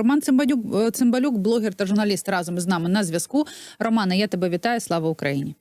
Роман Цимбалюк, е, Цимбалюк, блогер та журналіст разом з нами на зв'язку. Романе, я тебе вітаю. Слава Україні!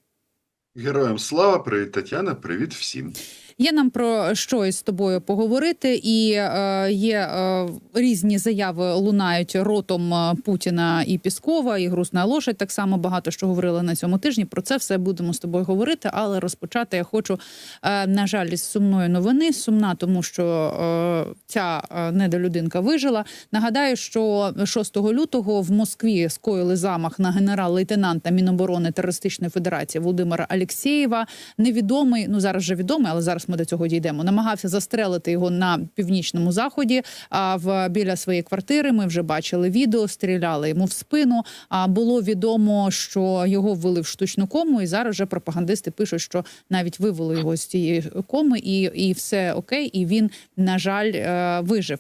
Героям слава, привіт, Тетяна, привіт всім. Є нам про що із тобою поговорити, і е, є е, різні заяви лунають ротом е, Путіна і Піскова, і Грузна лошадь. Так само багато що говорили на цьому тижні. Про це все будемо з тобою говорити. Але розпочати я хочу, е, на жаль, із сумної новини. Сумна, тому що ця недолюдинка вижила. Нагадаю, що 6 лютого в Москві скоїли замах на генерал-лейтенанта Міноборони Терористичної Федерації Володимира Алєксєєва. Невідомий, ну зараз вже відомий, але зараз ми до цього дійдемо. Намагався застрелити його на північному заході. А в біля своєї квартири ми вже бачили відео, стріляли йому в спину. А було відомо, що його ввели в штучну кому, і зараз вже пропагандисти пишуть, що навіть вивели його з цієї коми, і, і все окей. І він, на жаль, е, вижив.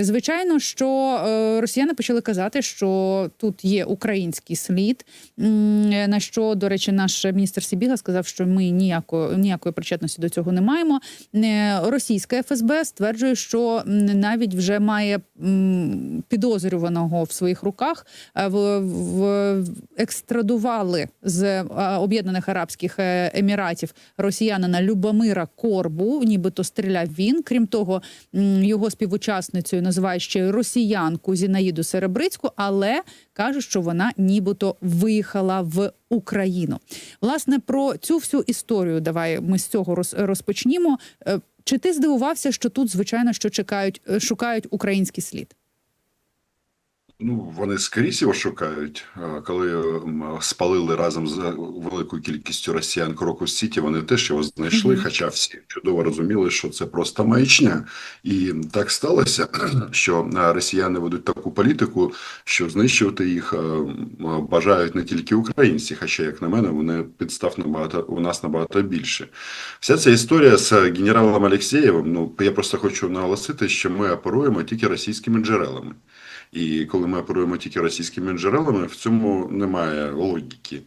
Звичайно, що е, росіяни почали казати, що тут є український слід. На що, до речі, наш міністр Сібіга сказав, що ми ніякої ніякої причетності до цього не маємо. Е, Російська ФСБ стверджує, що навіть вже має підозрюваного в своїх руках. Е, В, в екстрадували з е, Об'єднаних Арабських Еміратів росіянина Любомира Корбу, нібито стріляв він. Крім того, його співучасницею називають ще росіянку Зінаїду Серебрицьку, але кажуть, що вона нібито виїхала в Україну. Власне, про цю всю історію давай ми з цього роз- розпочнімо. Е, Чи ти здивувався, що тут, звичайно, що чекають, е, шукають український слід? Ну, вони скрізь його шукають. Коли спалили разом з великою кількістю росіян Крокус Сіті, вони теж його знайшли, хоча всі чудово розуміли, що це просто маячня. І так сталося, що росіяни ведуть таку політику, що знищувати їх бажають не тільки українці, хоча, як на мене, вони підстав набагато у нас набагато більше. Вся ця історія з генералом Алєксєєвим, ну я просто хочу наголосити, що ми оперуємо тільки російськими джерелами. І коли ми оперуємо тільки російськими джерелами, в цьому немає логіки.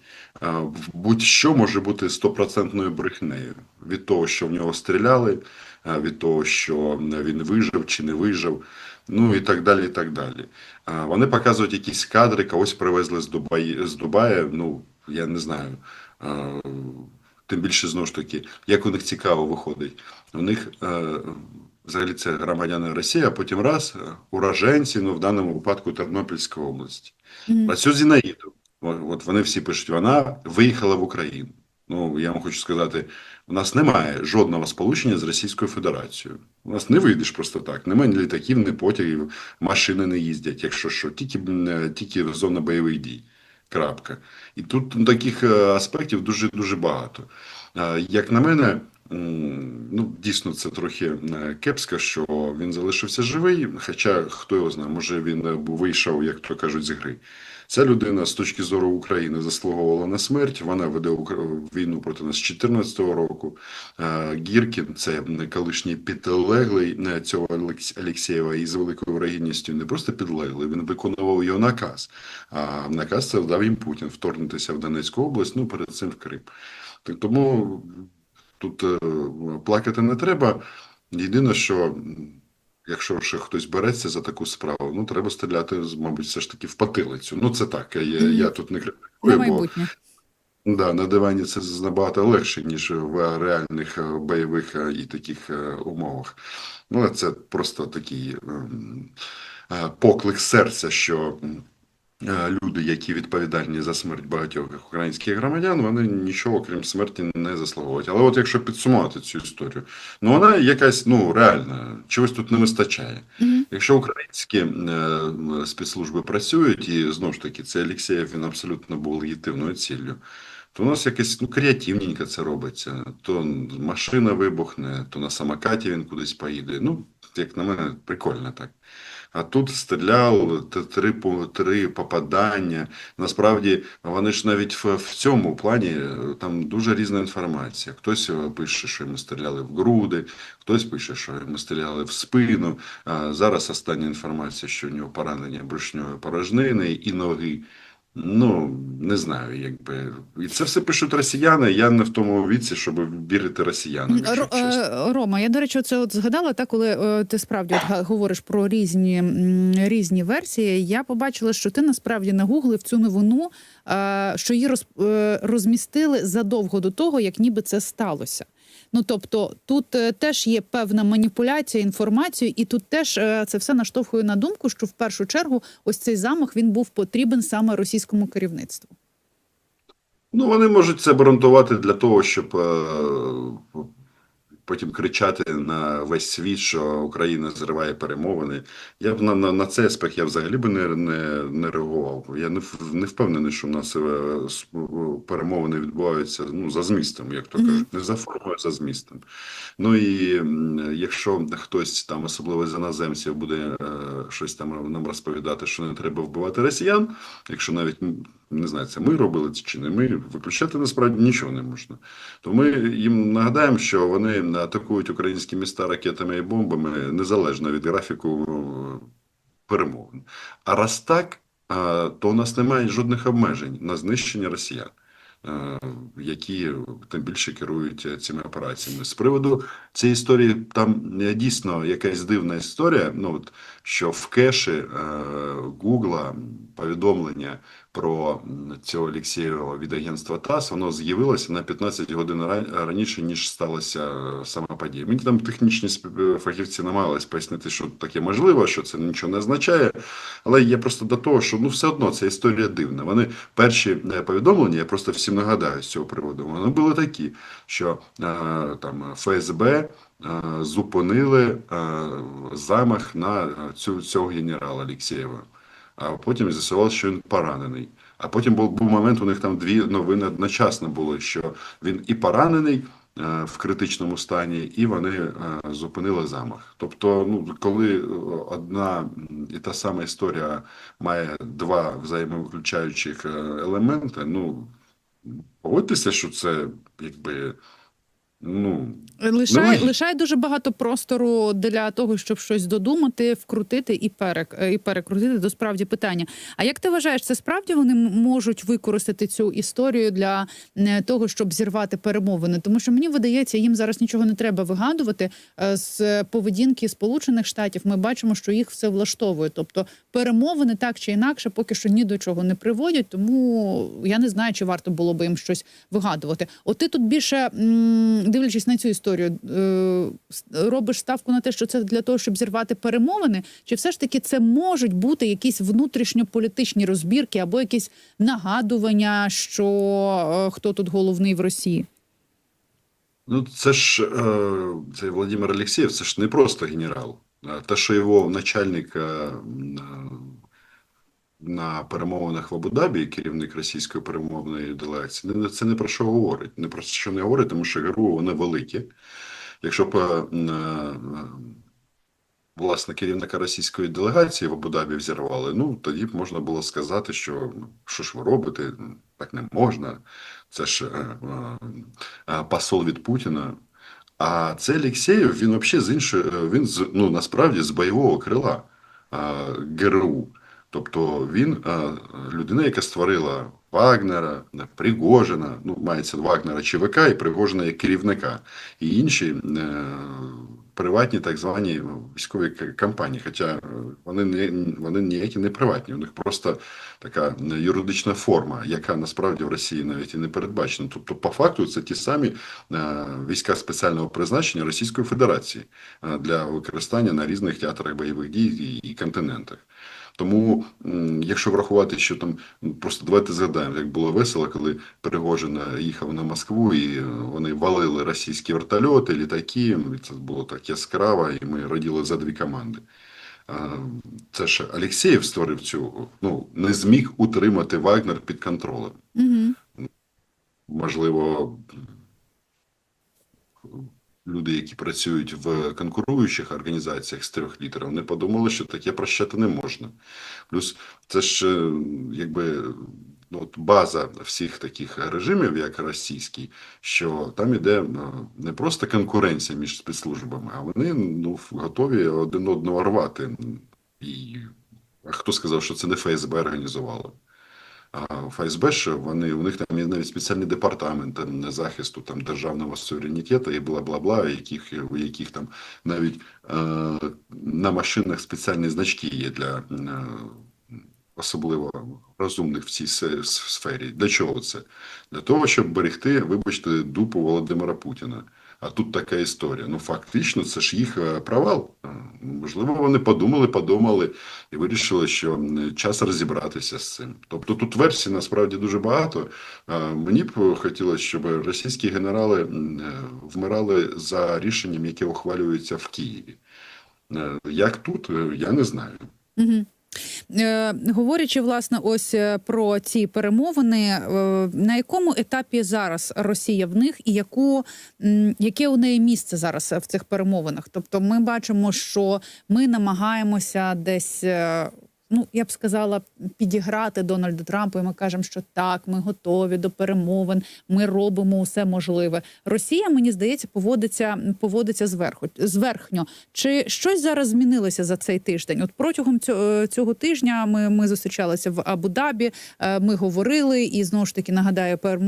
Будь-що може бути стопроцентною брехнею від того, що в нього стріляли, від того, що він вижив чи не вижив, ну і так далі. і так далі. Вони показують якісь кадри, когось привезли з Дубаї, з Дубая, ну я не знаю. Тим більше знову ж таки, як у них цікаво виходить. У них е, взагалі це громадяни Росії, а потім раз е, уроженці, ну в даному випадку Тернопільської області. Мгм. А цю Зінаїду, от вони всі пишуть, вона виїхала в Україну. Ну, я вам хочу сказати, у нас немає жодного сполучення з Російською Федерацією. У нас не вийдеш просто так. Немає ні літаків, ні потягів, машини не їздять, якщо що, тільки, е, тільки зона бойових дій. Крапка. І тут ну, таких е, аспектів дуже дуже багато. Як на мене, ну дійсно це трохи е, кепсько, що він залишився живий. Хоча хто його знає, може він е, вийшов, як то кажуть, з гри. Ця людина з точки зору України заслуговувала на смерть. Вона веде війну проти нас з 2014 року. Е, Гіркін, це колишній підлеглий цього Алєксєєва, і з великою вирогідністю не просто підлеглий, він виконував його наказ. А наказ це дав їм Путін вторгнутися в Донецьку область, ну перед цим в Крим. Так тому тут е, плакати не треба. Єдине, що якщо ще хтось береться за таку справу, ну треба стріляти, мабуть, все ж таки в потилицю. Ну це так. Я, я тут не На критикую, бо да, на дивані це набагато легше, ніж в реальних е, бойових е, і таких умовах. Ну, це просто такий ем, поклик серця, що люди, які відповідальні за смерть багатьох українських громадян, вони нічого крім смерті не заслуговують. Але от якщо підсумувати цю історію, ну вона якась ну реальна, чогось тут не вистачає. Мгм. Якщо українські е, спецслужби працюють, і знову ж таки, це Алєксєєв, він абсолютно був легітимною ціллю, то у нас якось ну, креативненько це робиться. То машина вибухне, то на самокаті він кудись поїде. Ну, як на мене, прикольно так. А тут стріляв три, три попадання. Насправді, вони ж навіть в, в цьому плані е, там дуже різна інформація. Хтось е, пише, що йому стріляли в груди, хтось пише, що йому стріляли в спину. А зараз остання інформація, що у нього поранення брюшньої порожнини і ноги. Ну, не знаю, якби. І це все пишуть росіяни. Я не в тому віці, щоб вірити росіянам. чесно. е, Рома, я до речі, це от згадала, та коли е, ти справді от говориш про різні, різні версії. Я побачила, що ти насправді нагуглив цю новину, е, що її роз, розмістили задовго до того, як ніби це сталося. Ну тобто, тут е, теж є певна маніпуляція інформацією, і тут теж е, це все наштовхує на думку, що в першу чергу ось цей замах він був потрібен саме російському керівництву. Ну, вони можуть це обґрунтувати для того, щоб е, потім кричати на весь світ, що Україна зриває перемовини. Я б на, на, на цей аспект я взагалі би не, не, не реагував. Я не, не впевнений, що в нас е, перемовини відбуваються ну, за змістом, як то кажуть, не за формою, а за змістом. Ну і якщо хтось там, особливо з іноземців, буде е, щось там нам розповідати, що не треба вбивати росіян, якщо навіть не знаю, це ми робили це чи не ми, виключати насправді нічого не можна. То ми їм нагадаємо, що вони атакують українські міста ракетами і бомбами незалежно від графіку е, перемовин. А раз так, е, то у нас немає жодних обмежень на знищення росіян. е, Які тим більше керують цими операціями з приводу цієї історії, там дійсно якась дивна історія. Ну от що в кеші Гугла повідомлення про цього Олексєєва від агентства ТАСС, воно з'явилося на 15 годин раніше, ніж сталася е, сама подія. Мені там технічні сп- фахівці намагались пояснити, що таке можливо, що це нічого не означає. Але я просто до того, що ну все одно ця історія дивна. Вони перші е, повідомлення, я просто всім нагадаю з цього приводу. Вони були такі, що е, там ФСБ е, зупинили е, замах на е, цю цього генерала Алексєєва. А потім з'ясувалося, що він поранений. А потім був, був момент, у них там дві новини одночасно були, що він і поранений е, в критичному стані, і вони е, зупинили замах. Тобто, ну, коли е, одна і та сама історія має два взаємовиключаючих елементи, ну погодьтеся, що це якби. Ну, Лишає, Немає. лишає дуже багато простору для того, щоб щось додумати, вкрутити і, перек, і перекрутити до справді питання. А як ти вважаєш, це справді вони можуть використати цю історію для е, того, щоб зірвати перемовини? Тому що мені видається, їм зараз нічого не треба вигадувати. Е, З поведінки Сполучених Штатів ми бачимо, що їх все влаштовує. Тобто перемовини так чи інакше поки що ні до чого не приводять. Тому я не знаю, чи варто було би їм щось вигадувати. От ти тут більше м, дивлячись на цю історію, е, робиш ставку на те, що це для того, щоб зірвати перемовини, чи все ж таки це можуть бути якісь внутрішньополітичні розбірки або якісь нагадування, що е, хто тут головний в Росії? Ну, це ж е, цей Володимир Олексєєв, це ж не просто генерал. Те, що його начальник на перемовинах в Абу-Дабі, керівник російської перемовної делегації, не- це не про що говорить. Не про що не говорить, тому що ГРУ вони великі. Якщо б е, е, власне керівника російської делегації в Абу-Дабі взірвали, ну тоді б можна було сказати, що ну, що ж ви робите, так не можна. Це ж е, посол від Путіна. А цей Алексєєв, він взагалі з іншої, він з, ну, насправді з бойового крила ГРУ. Тобто він е, людина, яка створила Вагнера, Пригожина, ну, мається Вагнера ЧВК і Пригожина як керівника, і інші е, приватні так звані військові компанії. Хоча е, вони, не, вони ніякі не приватні, у них просто така юридична форма, яка насправді в Росії навіть і не передбачена. Тобто, по факту, це ті самі е, війська спеціального призначення Російської Федерації е, для використання на різних театрах бойових дій і континентах. Тому, якщо врахувати, що там ну, просто давайте згадаємо, як було весело, коли Пригожин їхав на Москву, і е, вони валили російські вертольоти, літаки. І це було так яскраво, і ми раділи за дві команди. Це ж Алєксєєв створив цю, ну не зміг утримати Вагнер під контролем. Угу. Можливо, люди, які працюють в конкуруючих організаціях з трьох літерів, не подумали, що таке прощати не можна. Плюс це ж е, якби ну, от база всіх таких режимів, як російський, що там іде е, не просто конкуренція між спецслужбами, а вони ну, готові один одного рвати. І хто сказав, що це не ФСБ організувало? ФСБ ще вони у них там є навіть спеціальний департамент там, захисту там державного суверенітету і бла бла бла, яких у яких там навіть е, на машинах спеціальні значки є для е, особливо розумних в цій сфері. Для чого це? Для того, щоб берегти, вибачте, дупу Володимира Путіна. А тут така історія. Ну, фактично, це ж їх е, провал. Е, Можливо, вони подумали, подумали і вирішили, що час розібратися з цим. Тобто тут версій насправді дуже багато. Е, Мені б хотілося, щоб російські генерали вмирали за рішенням, яке ухвалюється в Києві. Як тут, я не знаю. Угу. Е, говорячи власне, ось е, про ці перемовини, е, на якому етапі зараз Росія в них, і яку яке у неї місце зараз в цих перемовинах? Тобто, ми бачимо, що ми намагаємося десь. Е, Ну, я б сказала, підіграти Дональду Трампу, і ми кажемо, що так, ми готові до перемовин, ми робимо усе можливе. Росія, мені здається, поводиться поводиться зверху зверхньо. Чи щось зараз змінилося за цей тиждень? От протягом цього, цього тижня ми, ми зустрічалися в Абу-Дабі, е, ми говорили, і знову ж таки нагадаю, пер,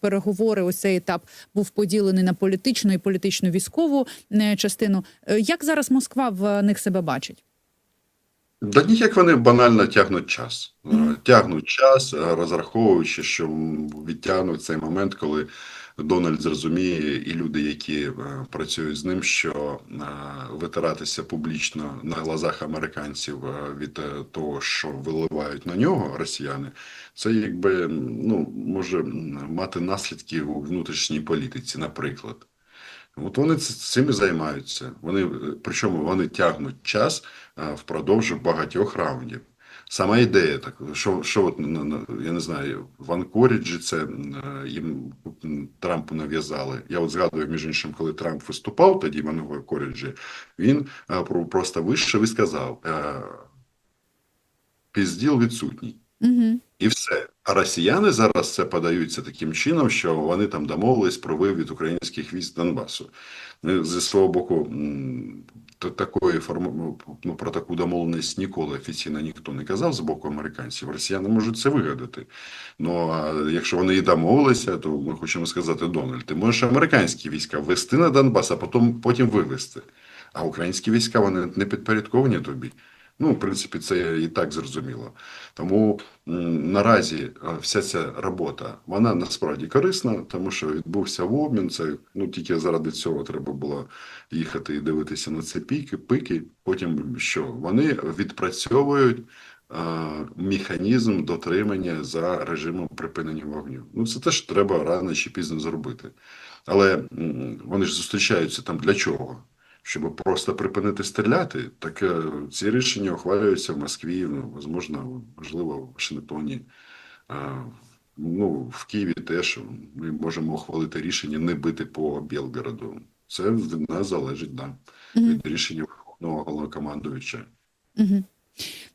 переговори. Ось цей етап був поділений на політичну і політично військову е, частину. Е, Як зараз Москва в них себе бачить? Да ніяк вони банально тягнуть час. Е, Тягнуть час, е, розраховуючи, що відтягнуть цей момент, коли Дональд зрозуміє, і люди, які е, працюють з ним, що витиратися публічно на глазах американців від того, що виливають на нього росіяни, це якби ну, може мати наслідки у внутрішній політиці, наприклад. От вони цим і займаються. Вони, причому вони тягнуть час впродовж багатьох раундів. Сама ідея, так, що, що от, на- на- я не знаю, в Анкоріджі це е, їм Трампу нав'язали. Я от згадую, між іншим, коли Трамп виступав тоді в Анкоріджі, він е, просто вийшов і сказав: е, пізділ відсутній. Угу. І все. А росіяни зараз це подаються таким чином, що вони там домовились про вивід українських військ з Донбасу. Ну, Зі свого боку, такої форми, ну, про таку домовленість ніколи офіційно ніхто не казав з боку американців. Росіяни можуть це вигадати. Ну а якщо вони і домовилися, то ми хочемо сказати, Дональд, ти можеш американські війська ввести на Донбас, а потім, потім вивести. А українські війська вони не підпорядковані тобі. Ну, в принципі, це і так зрозуміло. Тому наразі е, вся ця робота вона насправді корисна, тому що відбувся в обмін. Це ну тільки заради цього треба було їхати і дивитися на ці піки, пики. Потім що вони відпрацьовують е, механізм дотримання за режимом припинення вогню. Ну це теж треба рано чи пізно зробити. Але вони ж зустрічаються там для чого? Щоб просто припинити стріляти, так е, ці рішення ухвалюються в Москві, ну, можливо, можливо, в Вашингтоні. Ну, в Києві теж ми можемо ухвалити рішення не бити по Білгороду. Це від нас залежить да, від рішення Верховного головнокомандуюча. Угу.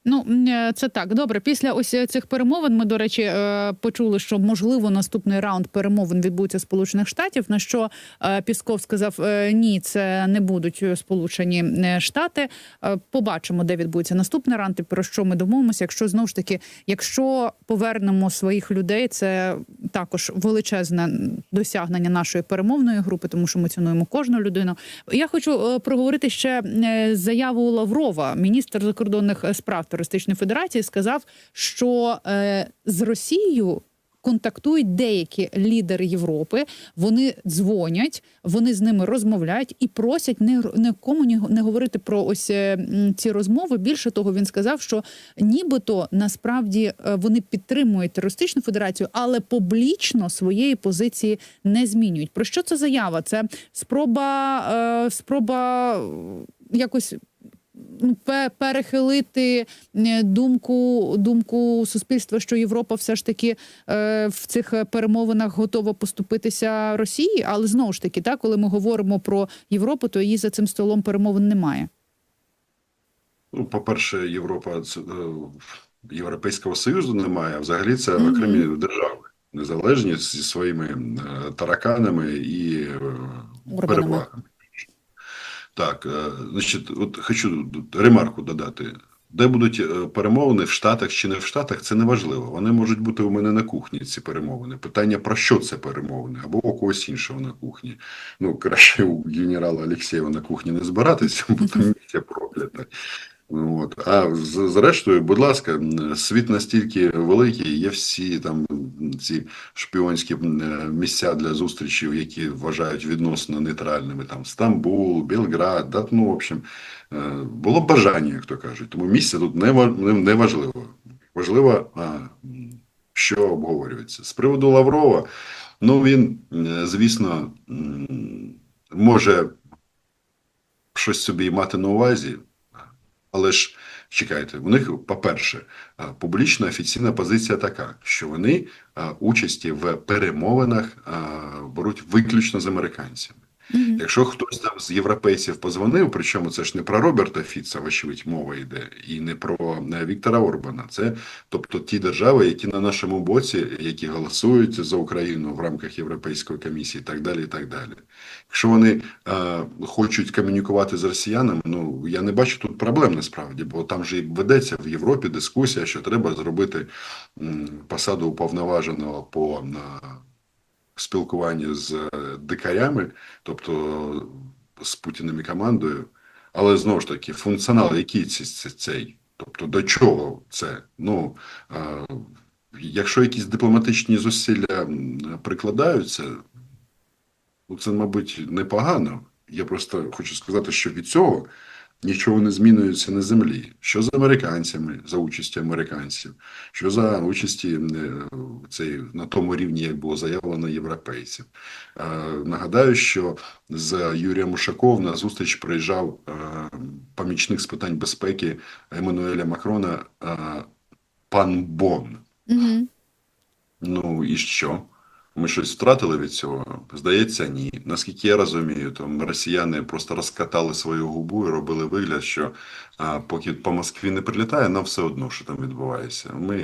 Ну, е, це так. Добре. Після ось е, цих перемовин ми, до речі, е, почули, що можливо наступний раунд перемовин відбудеться Сполучених Штатів. На що Пісков сказав: ні, це не будуть Сполучені Штати. Побачимо, де відбудеться наступний раунд і про що ми домовимося. Якщо знову ж таки, якщо повернемо своїх людей, це також величезне досягнення нашої перемовної групи, тому що ми цінуємо кожну людину. Я хочу проговорити ще заяву Лаврова, міністр закордонних справ Туристичної Федерації, сказав, що е, з Росією. Контактують деякі лідери Європи, вони дзвонять, вони з ними розмовляють і просять не нікому ні- не говорити про ось е, ці розмови. Більше того, він сказав, що нібито насправді е, вони підтримують терористичну федерацію, але публічно своєї позиції не змінюють. Про що це заява? Це спроба, е, спроба якось перехилити е, думку, думку суспільства, що Європа все ж таки е, в цих перемовинах готова поступитися Росії. Але знову ж таки, так, коли ми говоримо про Європу, то її за цим столом перемовин немає. Ну, по-перше, Європа е, Європейського Союзу немає, а взагалі це окремі держави, незалежні зі своїми тараканами і перевагами. Так, е, значить, от хочу ремарку додати. Де будуть е, перемовини в Штатах чи не в Штатах, це не важливо. Вони можуть бути у мене на кухні, ці перемовини. Питання про що це перемовини, або у когось іншого на кухні. Ну, краще у генерала Олексєєва на кухні не збиратися, бо там місця проклята. Ну, От. А зрештою, будь ласка, світ настільки великий, є всі там ці шпіонські е, місця для зустрічей, які вважають відносно нейтральними. Там Стамбул, Белград, да, ну, в общем, е, було б бажання, як то кажуть. Тому місце тут не, ва- не, не важливо. Важливо, а, що обговорюється. З приводу Лаврова, ну він, звісно, може щось собі мати на увазі. Але ж чекайте, у них, по-перше, публічна офіційна позиція така, що вони участі в перемовинах беруть виключно з американцями. Мгм. Якщо хтось там з європейців позвонив, причому це ж не про Роберта Фіца, вочевидь, мова йде, і не про е, Віктора Орбана. Це тобто ті держави, які на нашому боці, які голосують за Україну в рамках Європейської комісії, і так далі. і так далі. Якщо вони е, хочуть комунікувати з росіянами, ну я не бачу тут проблем насправді, бо там же і ведеться в Європі дискусія, що треба зробити м, посаду уповноваженого по на спілкуванні з е, дикарями, тобто з Путіним і командою. Але знову ж таки, функціонал, який ці- ці- цей? Тобто до чого це? Ну, е, якщо якісь дипломатичні зусилля прикладаються, ну це, мабуть, непогано. Я просто хочу сказати, що від цього нічого не змінюється на землі. Що з американцями, за участі американців, що за участі е, цей, на тому рівні, як було заявлено європейців. Е, Нагадаю, що з Юрієм Ушаковим на зустріч приїжджав е, помічник з питань безпеки Еммануеля Макрона е, пан Бон. Мгм. Ну і що? Ми щось втратили від цього? Здається, ні. Наскільки я розумію, то росіяни просто розкатали свою губу і робили вигляд, що а, поки по Москві не прилітає, нам все одно, що там відбувається. Ми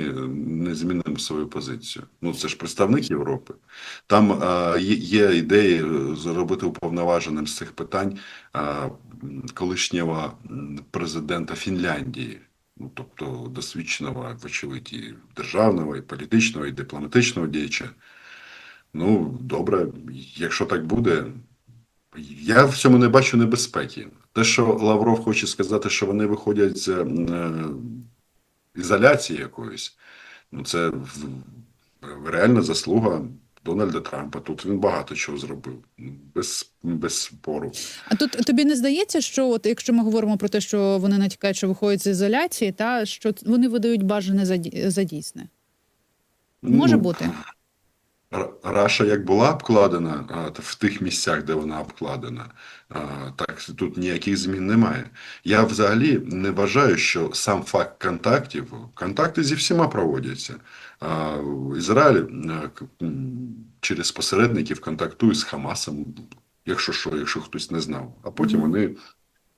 не змінимо свою позицію. Ну це ж представник Європи. Там а, є, ідеї е, зробити уповноваженим з цих питань а, колишнього президента Фінляндії. Ну, тобто досвідченого, вочевидь, і державного, і політичного, і дипломатичного діяча. Ну, добре, якщо так буде, я в цьому не бачу небезпеки. Те, що Лавров хоче сказати, що вони виходять з е, ізоляції якоїсь, ну це реальна заслуга Дональда Трампа. Тут він багато чого зробив, без, без спору. А тут тобі не здається, що от якщо ми говоримо про те, що вони натякають, що виходять з ізоляції, та що вони видають бажане за, за дійсне? Може Ну, бути. Раша як була обкладена в тих місцях, де вона обкладена, так тут ніяких змін немає. Я взагалі не вважаю, що сам факт контактів, контакти зі всіма проводяться. Ізраїль через посередників контактує з Хамасом, якщо що, якщо хтось не знав. А потім вони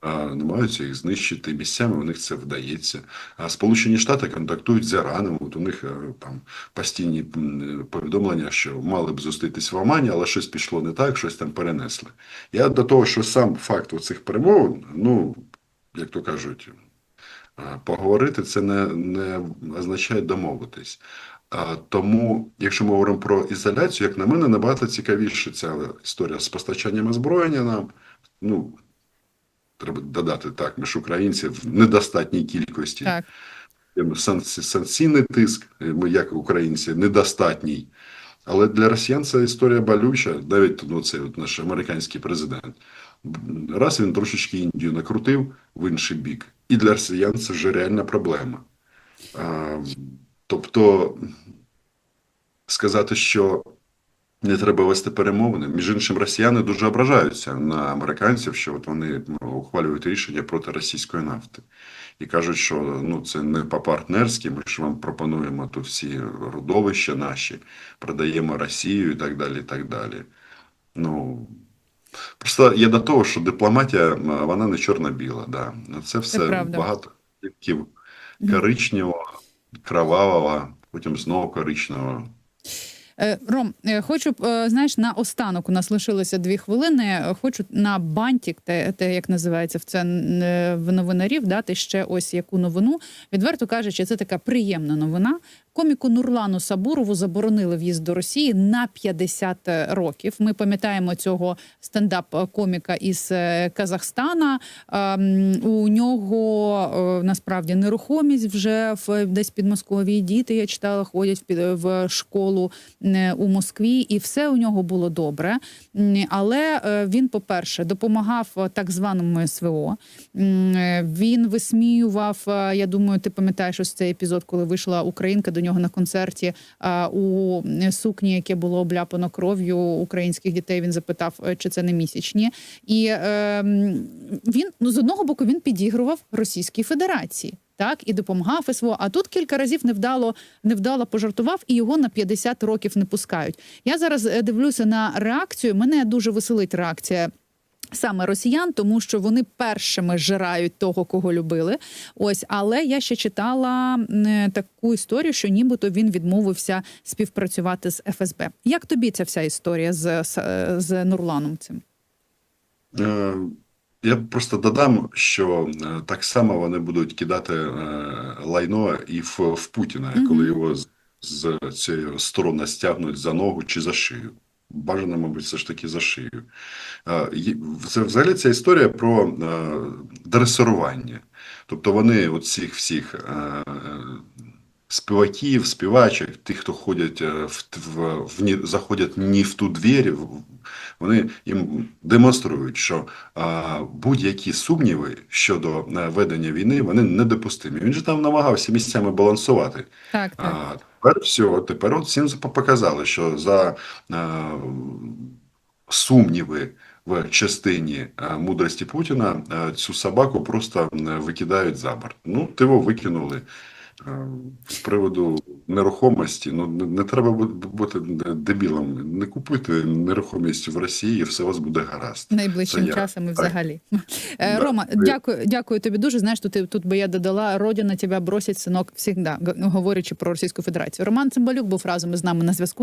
намагаються їх знищити місцями, у них це вдається. А Сполучені Штати контактують з Іраном. От у них е, там постійні повідомлення, що мали б зустрітись в Омані, але щось пішло не так, щось там перенесли. Я до того, що сам факт цих перемовин, ну як то кажуть, поговорити це не, не означає домовитись. Тому, якщо ми говоримо про ізоляцію, як на мене, набагато цікавіше ця історія з постачанням озброєння нам. Ну, треба додати так, ми ж українці в недостатній кількості. Так. Санкційний тиск, е, ми як українці, недостатній. Але для росіян це історія болюча, навіть ну, цей от наш американський президент. Раз він трошечки Індію накрутив в інший бік, і для росіян це вже реальна проблема. А, тобто сказати, що не треба вести перемовини. Між іншим, росіяни дуже ображаються на американців, що от вони ну, ухвалюють рішення проти російської нафти. І кажуть, що ну це не по-партнерськи, ми ж вам пропонуємо тут всі родовища наші, продаємо Росію і так далі. і так далі. Ну, просто я до того, що дипломатія, вона не чорно-біла. Да. Це все правда. багато коричневого, кровавого, потім знову коричневого. Е, Ром, е, хочу е, знаєш, на останок у нас лишилося дві хвилини. Хочу на бантик, те, те як називається в це в новинарів, дати ще ось яку новину. Відверто кажучи, це така приємна новина. Коміку Нурлану Сабурову заборонили в'їзд до Росії на 50 років. Ми пам'ятаємо цього стендап-коміка із е, Казахстана. У нього е, насправді нерухомість вже в десь під Московії. Діти я читала, ходять в школу е, у Москві, і все у нього було добре. Але е, він, по-перше, допомагав е, так званому СВО. Е, Він висміював. е, Я думаю, ти пам'ятаєш ось цей епізод, коли вийшла українка до нього на концерті е, у сукні, яке було обляпано кров'ю українських дітей. Він запитав, е, чи це не місячні. І е, він ну з одного боку він підігрував Російській Федерації. Так і допомагав СВО. А тут кілька разів невдало невдало пожартував, і його на 50 років не пускають. Я зараз е, дивлюся на реакцію. Мене дуже веселить реакція. Саме росіян, тому що вони першими жирають того, кого любили. Ось, але я ще читала м, таку історію, що нібито він відмовився співпрацювати з ФСБ. Як тобі ця вся історія з, з, з Нурланом цим? Е, Я просто додам, що е, так само вони будуть кидати е, лайно і в, в Путіна, коли його з, з цієї сторони стягнуть за ногу чи за шию. Бажано, мабуть, все ж таки за шию. Е, Це взагалі ця історія про е, дресирування. Тобто вони от всіх всіх е, співаків, співачок, тих, хто ходять в, в, в заходять не в ту двері, вони їм демонструють, що а, будь-які сумніви щодо ведення війни вони недопустимі. Він же там намагався місцями балансувати. Так, так. А тепер все, тепер от всім показали, що за е, сумніви в частині е, мудрості Путіна е, цю собаку просто викидають за борт. Ну, ти його викинули. Е, З приводу нерухомості, ну не, не треба бу- бути дебілом. Не купуйте нерухомість в Росії, і все у вас буде гаразд. Найближчим Це я. часом і взагалі. Е, Да. Рома, дякую, дякую тобі дуже. Знаєш, тут, тут би я додала Родина тебе бросить синок всігда, говорячи про Російську Федерацію. Роман Цимбалюк був разом із нами на зв'язку.